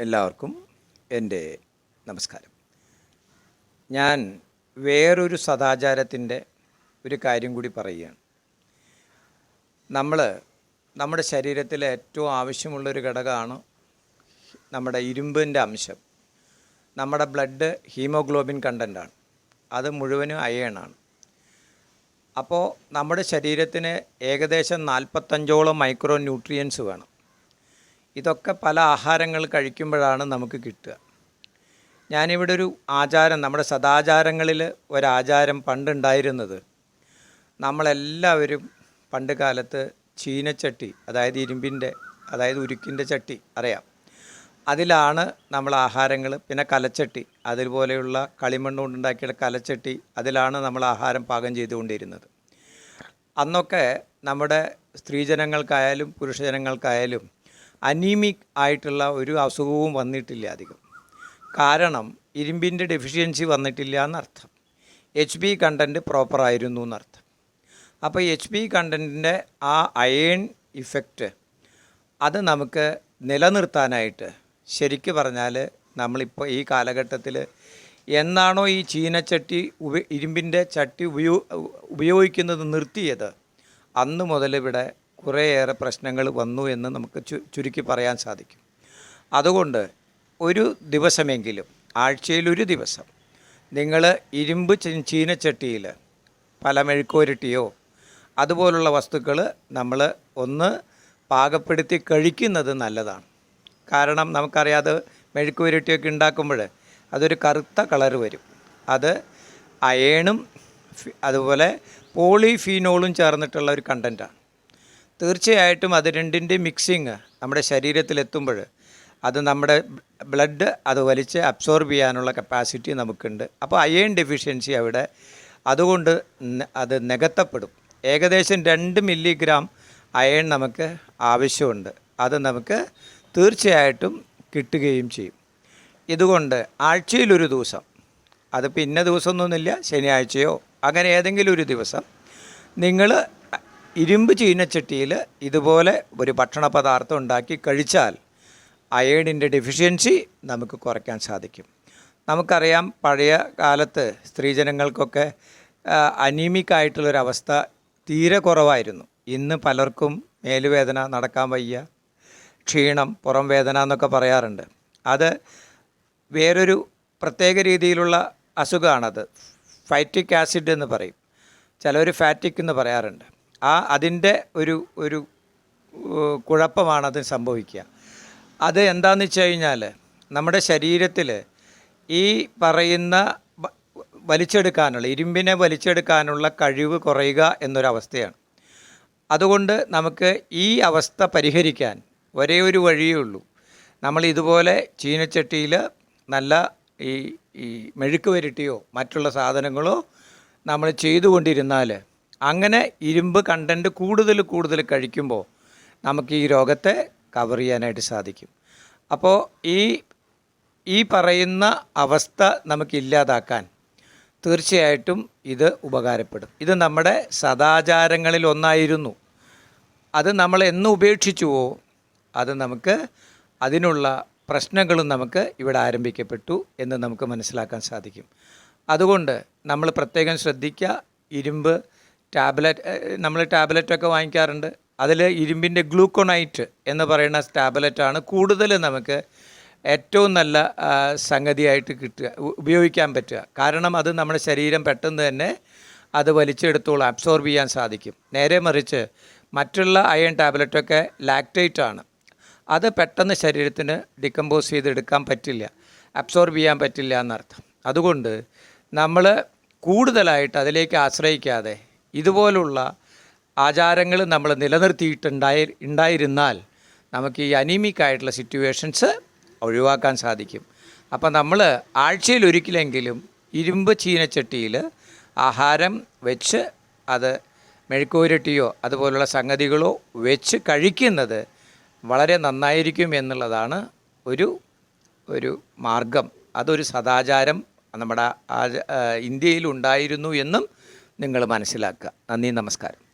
എല്ലാവർക്കും എന്റെ നമസ്കാരം. ഞാൻ വേറൊരു സദാചാരത്തിന്റെ ഒരു കാര്യം കൂടി പറയുകയാണ്. നമ്മൾ നമ്മുടെ ശരീരത്തിലെ ഏറ്റവും ആവശ്യമുള്ളൊരു ഘടകമാണ് നമ്മുടെ ഇരുമ്പിന്റെ അംശം. നമ്മുടെ ബ്ലഡ് ഹീമോഗ്ലോബിൻ കണ്ടന്റാണ് അത് മുഴുവനും അയേണാണ് അപ്പോൾ നമ്മുടെ ശരീരത്തിന് ഏകദേശം നാൽപ്പത്തഞ്ചോളം മൈക്രോ ന്യൂട്രിയൻസ് വേണം. ഇതൊക്കെ പല ആഹാരങ്ങൾ കഴിക്കുമ്പോഴാണ് നമുക്ക് കിട്ടുക. ഞാനിവിടെ ഒരു ആചാരം നമ്മുടെ സദാചാരങ്ങളിൽ ഒരാചാരം പണ്ടുണ്ടായിരുന്നത്. നമ്മളെല്ലാവരും പണ്ട് കാലത്ത് ചീനച്ചട്ടി അതായത് ഇരുമ്പിന്റെ അതായത് ഉരുക്കിന്റെ ചട്ടി അറിയാം. അതിലാണ് നമ്മൾ ആഹാരങ്ങൾ പിന്നെ കലച്ചട്ടി അതുപോലെയുള്ള കളിമണ്ണ് കൊണ്ടുണ്ടാക്കിയ കലച്ചട്ടി അതിലാണ് നമ്മൾ ആഹാരം പാകം ചെയ്തുകൊണ്ടിരുന്നത്. അന്നൊക്കെ നമ്മുടെ സ്ത്രീജനങ്ങൾക്കായാലും പുരുഷജനങ്ങൾക്കായാലും അനീമിക് ആയിട്ടുള്ള ഒരു അസുഖവും വന്നിട്ടില്ല അധികം. കാരണം ഇരുമ്പിന്റെ ഡെഫിഷ്യൻസി വന്നിട്ടില്ല എന്നർത്ഥം. എച്ച് ബി കണ്ടന്റ് പ്രോപ്പറായിരുന്നു എന്നർത്ഥം. അപ്പോൾ എച്ച് ബി കണ്ടന്റിന്റെ ആ അയേൺ ഇഫക്റ്റ് അത് നമുക്ക് നിലനിർത്താനായിട്ട് ശരിക്ക് പറഞ്ഞാൽ നമ്മളിപ്പോൾ ഈ കാലഘട്ടത്തിൽ എന്നാണോ ഈ ചീനച്ചട്ടി ഉപ ഇരുമ്പിന്റെ ചട്ടി ഉപയോ ഉപയോഗിക്കുന്നത് നിർത്തിയത്. അന്ന് മുതൽ ഇവിടെ കുറേയേറെ പ്രശ്നങ്ങൾ വന്നു എന്ന് നമുക്ക് ചുരുക്കി പറയാൻ സാധിക്കും. അതുകൊണ്ട് ഒരു ദിവസമെങ്കിലും ആഴ്ചയിൽ ഒരു ദിവസം നിങ്ങൾ ഇരുമ്പ് ചീനച്ചട്ടിയിൽ പല മെഴുക്കുവരട്ടിയോ അതുപോലുള്ള വസ്തുക്കൾ നമ്മൾ ഒന്ന് പാകപ്പെടുത്തി കഴിക്കുന്നത് നല്ലതാണ്. കാരണം നമുക്കറിയാതെ മെഴുക്കുവരട്ടിയൊക്കെ ഉണ്ടാക്കുമ്പോൾ അതൊരു കറുത്ത കളർ വരും. അത് അയേണും അതുപോലെ പോളിഫീനോളും ചേർന്നിട്ടുള്ള ഒരു കണ്ടന്റാണ്. തീർച്ചയായിട്ടും അത് രണ്ടിന്റെ മിക്സിങ് നമ്മുടെ ശരീരത്തിലെത്തുമ്പോൾ അത് നമ്മുടെ ബ്ലഡ് അത് വലിച്ച് അബ്സോർബ് ചെയ്യാനുള്ള കപ്പാസിറ്റി നമുക്കുണ്ട്. അപ്പോൾ അയേൺ ഡെഫിഷ്യൻസി അവിടെ. അതുകൊണ്ട് അത് നികത്തപ്പെടും. ഏകദേശം രണ്ട് മില്ലിഗ്രാം അയേൺ നമുക്ക് ആവശ്യമുണ്ട്. അത് നമുക്ക് തീർച്ചയായിട്ടും കിട്ടുകയും ചെയ്യും. ഇതുകൊണ്ട് ആഴ്ചയിലൊരു ദിവസം അത് പിന്നെ ദിവസമൊന്നുമില്ല ശനിയാഴ്ചയോ അങ്ങനെ ഏതെങ്കിലും ഒരു ദിവസം നിങ്ങൾ ഇരുമ്പ് ചീനച്ചട്ടിയിൽ ഇതുപോലെ ഒരു ഭക്ഷണ പദാർത്ഥം ഉണ്ടാക്കി കഴിച്ചാൽ അയേണിന്റെ ഡെഫിഷ്യൻസി നമുക്ക് കുറയ്ക്കാൻ സാധിക്കും. നമുക്കറിയാം പഴയ കാലത്ത് സ്ത്രീജനങ്ങൾക്കൊക്കെ അനീമിക് ആയിട്ടുള്ളൊരവസ്ഥ തീരെ കുറവായിരുന്നു. ഇന്ന് പലർക്കും മേലുവേദന നടക്കാൻ വയ്യ ക്ഷീണം പുറം വേദന എന്നൊക്കെ പറയാറുണ്ട്. അത് വേറൊരു പ്രത്യേക രീതിയിലുള്ള അസുഖമാണത് ഫൈറ്റിക് ആസിഡ് എന്ന് പറയും. ചിലർ ഫാറ്റിക് എന്ന് പറയാറുണ്ട്. ആ അതിന്റെ ഒരു ഒരു കുഴപ്പമാണ് അത് സംഭവിക്കുക. അത് എന്താണെന്ന് വെച്ച് കഴിഞ്ഞാൽ നമ്മുടെ ശരീരത്തിൽ ഈ പറയുന്ന വലിച്ചെടുക്കാനുള്ള ഇരുമ്പിനെ വലിച്ചെടുക്കാനുള്ള കഴിവ് കുറയുക എന്നൊരവസ്ഥയാണ്. അതുകൊണ്ട് നമുക്ക് ഈ അവസ്ഥ പരിഹരിക്കാൻ ഒരേ ഒരു വഴിയേ ഉള്ളൂ. നമ്മൾ ഇതുപോലെ ചീനച്ചട്ടിയിൽ നല്ല ഈ ഈ മെഴുക്ക് വരട്ടിയോ മറ്റുള്ള സാധനങ്ങളോ നമ്മൾ ചെയ്തുകൊണ്ടിരുന്നാൽ അങ്ങനെ ഇരുമ്പ് കണ്ടന്റ് കൂടുതൽ കൂടുതൽ കഴിക്കുമ്പോൾ നമുക്ക് ഈ രോഗത്തെ കവർ ചെയ്യാനായിട്ട് സാധിക്കും. അപ്പോൾ ഈ ഈ പറയുന്ന അവസ്ഥ നമുക്ക് ഇല്ലാതാക്കാൻ തീർച്ചയായിട്ടും ഇത് ഉപകാരപ്പെടും. ഇത് നമ്മുടെ സദാചാരങ്ങളിൽ ഒന്നായിരുന്നു. അത് നമ്മൾ എന്ന് ഉപേക്ഷിച്ചുവോ അത് നമുക്ക് അതിനുള്ള പ്രശ്നങ്ങളും നമുക്ക് ഇവിടെ ആരംഭിക്കപ്പെട്ടു എന്ന് നമുക്ക് മനസ്സിലാക്കാൻ സാധിക്കും. അതുകൊണ്ട് നമ്മൾ പ്രത്യേകം ശ്രദ്ധിക്കുക ഇരുമ്പ് ടാബ്ലറ്റ് നമ്മൾ ടാബ്ലറ്റൊക്കെ വാങ്ങിക്കാറുണ്ട്. അതിൽ ഇരുമ്പിന്റെ ഗ്ലൂക്കോണൈറ്റ് എന്ന് പറയുന്ന ടാബ്ലറ്റാണ് കൂടുതൽ നമുക്ക് ഏറ്റവും നല്ല സംഗതിയായിട്ട് കിട്ടുക ഉപയോഗിക്കാൻ പറ്റുക. കാരണം അത് നമ്മുടെ ശരീരം പെട്ടെന്ന് തന്നെ അത് വലിച്ചെടുത്തോളം അബ്സോർബ് ചെയ്യാൻ സാധിക്കും. നേരെ മറിച്ച് മറ്റുള്ള അയൺ ടാബ്ലറ്റൊക്കെ ലാക്റ്റേറ്റ് ആണ് അത് പെട്ടെന്ന് ശരീരത്തിന് ഡിക്കമ്പോസ് ചെയ്തെടുക്കാൻ പറ്റില്ല അബ്സോർബ് ചെയ്യാൻ പറ്റില്ല എന്നർത്ഥം. അതുകൊണ്ട് നമ്മൾ കൂടുതലായിട്ട് അതിലേക്ക് ആശ്രയിക്കാതെ ഇതുപോലുള്ള ആചാരങ്ങൾ നമ്മൾ നിലനിർത്തിയിട്ടുണ്ടായി ഉണ്ടായിരുന്നാൽ നമുക്ക് ഈ അനീമിക് ആയിട്ടുള്ള സിറ്റുവേഷൻസ് ഒഴിവാക്കാൻ സാധിക്കും. അപ്പം നമ്മൾ ആഴ്ചയിൽ ഒരിക്കലെങ്കിലും ഇരുമ്പ് ചീനച്ചട്ടിയിൽ ആഹാരം വെച്ച് അത് മെഴുക്കുവരട്ടിയോ അതുപോലുള്ള സംഗതികളോ വെച്ച് കഴിക്കുന്നത് വളരെ നന്നായിരിക്കും എന്നുള്ളതാണ് ഒരു ഒരു മാർഗം. അതൊരു സദാചാരം നമ്മുടെ ഇന്ത്യയിൽ ഉണ്ടായിരുന്നു എന്നും നിങ്ങൾ മനസ്സിലാക്കുക. നന്ദി നമസ്കാരം.